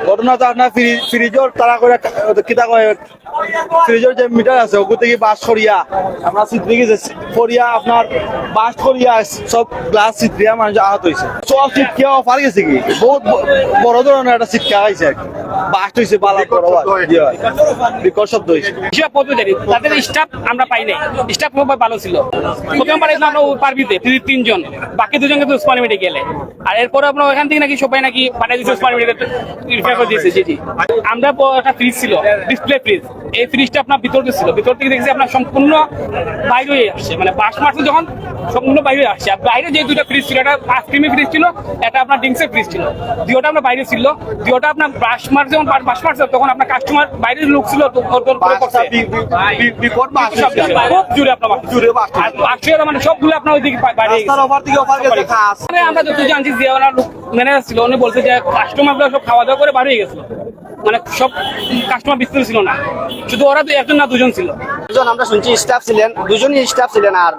ঘটনা তো আপনার ফ্রিজর তারা করে কিতা কয় ফ্রিজর যে মিটার আছে থেকে বাস গেছে করিয়া আপনার বাস সব গ্লাস মানুষ আহত হয়েছে সব গেছে কি? বহুত বড় ধরনের একটা হয়েছে বাস হয়েছে বালা বিকট শব্দ হয়েছে তাদের স্টাফ আমরা পাই নাই। স্টাফ ভালো ছিল। প্রথম পাঠাইছিলাম আমরা পারবিতে তিনজন। বাকি দুজন কিন্তু উসমানী মেডিকেলে আর এরপরে আপনার ওখান থেকে নাকি সবাই নাকি পাঠাই দিচ্ছে উসমানী মেডিকেল আমরা একটা ফ্রিজ ছিল ডিসপ্লে ফ্রিজ এই ফ্রিজটা আপনার ভিতর ছিল। ভিতর থেকে দেখছি আপনার সম্পূর্ণ বাইরে আসছে। মানে বাস মারছে যখন সম্পূর্ণ বাইরে আসছে। আর বাইরে যে দুটো ফ্রিজ ছিল একটা আইসক্রিমের ফ্রিজ ছিল একটা আপনার ড্রিঙ্কসের ফ্রিজ ছিল। দুটোটা আপনার বাইরে ছিল দুটোটা আপনার বাস মার যখন বাস মারছে তখন আপনার কাস্টমার বাইরের লোক ছিল। খুব আপনার মানে সবগুলো আপনার ওইদিকে বা- বাইরে গেছে। রাস্তার ওপার থেকে ওপার গেছে খাস আমরা যত জানছি যে ওনার ম্যানেজার ছিল উনি বলছে যে কাস্টমার সব খাওয়া দাওয়া করে বার হয়ে গেছিল। মানে সব কাস্টমার বিস্তৃত ছিল না। শুধু ওরা তো একজন না দুজন ছিল। দুজন আমরা শুনছি স্টাফ ছিলেন, দুজনই স্টাফ ছিলেন আর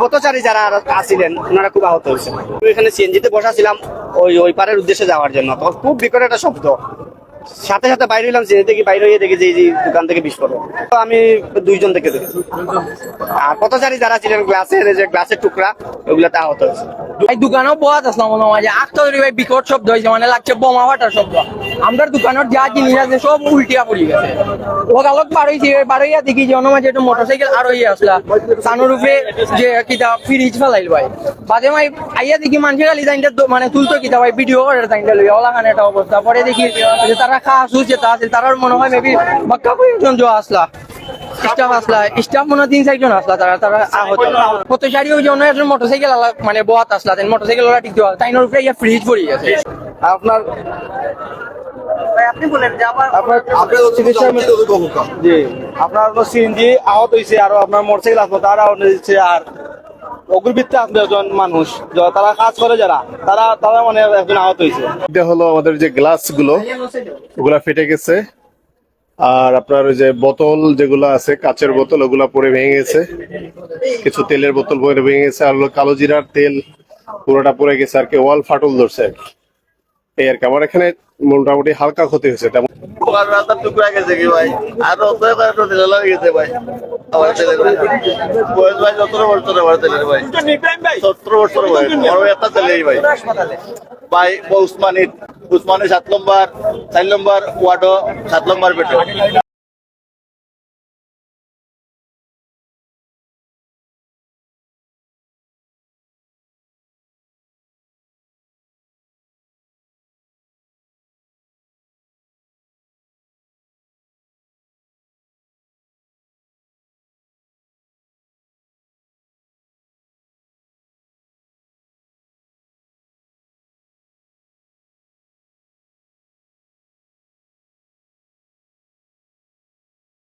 পথচারী যারা আর আছিলেন, ওনারা খুব আহত হয়েছে এখানে সিএনজিতে বসা ছিলাম, ওই ওই পারের উদ্দেশ্যে যাওয়ার জন্য। তো খুব বিকট একটা শব্দ। সাথে সাথে বাইরে এলাম সিএনজি থেকে বাইরে হয়ে দেখি যে দোকান থেকে বিস্ফোরণ। তো আমি দুইজন থেকে দেখি। আর পথচারী যারা ছিলেন, গ্লাসের যে গ্লাসের টুকরা, ওগুলোতে আহত হয়েছে। এই দোকানও বহাত আসলাম মাঝে ধরে ভাই বিকট শব্দ হয়েছে মানে লাগছে বোমা ফাটার শব্দ। আমরা দোকানের যা জিনিস আছে সব উল্টিয়া পড়ি গেছে। ও গালত বার হয়েছে বার হইয়া দেখি যে অন্য মাঝে একটা মোটরসাইকেল আর হইয়া আসলা। সানোর উপরে যে কিতা ফ্রিজ ফেলাইল ভাই। বাদে মাই আইয়া দেখি মানুষের খালি জাইনটা মানে তুলতো কিতা ভাই ভিডিও করে জাইনটা লইয়া ওলা খানে একটা অবস্থা। পরে দেখি যে তারা খা আসু যেটা আছে, তারার মনে হয় মেবি বাক্কা কয়েকজন জো আসলা। মনে ঠিক ইয়া আপনার আপনি বলেন যে আমার আপনার সিএনজি আহত হয়েছে আর আপনার মোটরসাইকেল আসলো তারা আহত হয়েছে আর অগ্রবৃত্তে আসলে একজন মানুষ। য- তারা কাজ করে যারা তারা তারা মানে একজন আহত হয়েছে। এটা হলো আমাদের যে গ্লাসগুলো ওগুলা ফেটে গেছে আর আপনার ওই যে বোতল যেগুলো আছে কাচের বোতল ওগুলা পরে ভেঙে গেছে। কিছু তেলের বোতল পরে ভেঙে গেছে আর কালো জিরার তেল পুরোটা পড়ে গেছে আর কি ওয়াল ফাটল ধরছে আর কি। এই আর কি। আমার এখানে মোটামুটি হালকা ক্ষতি হয়েছে, তেমন গেছে কি ভাই? আর বয়স ভাই সতেরো বছর সতেরো বছর বয়স বড় একটা ছেলেই ভাই। ভাই উসমানি উসমানি সাত নম্বর, চার নম্বর ওয়ার্ড সাত নম্বর পেটে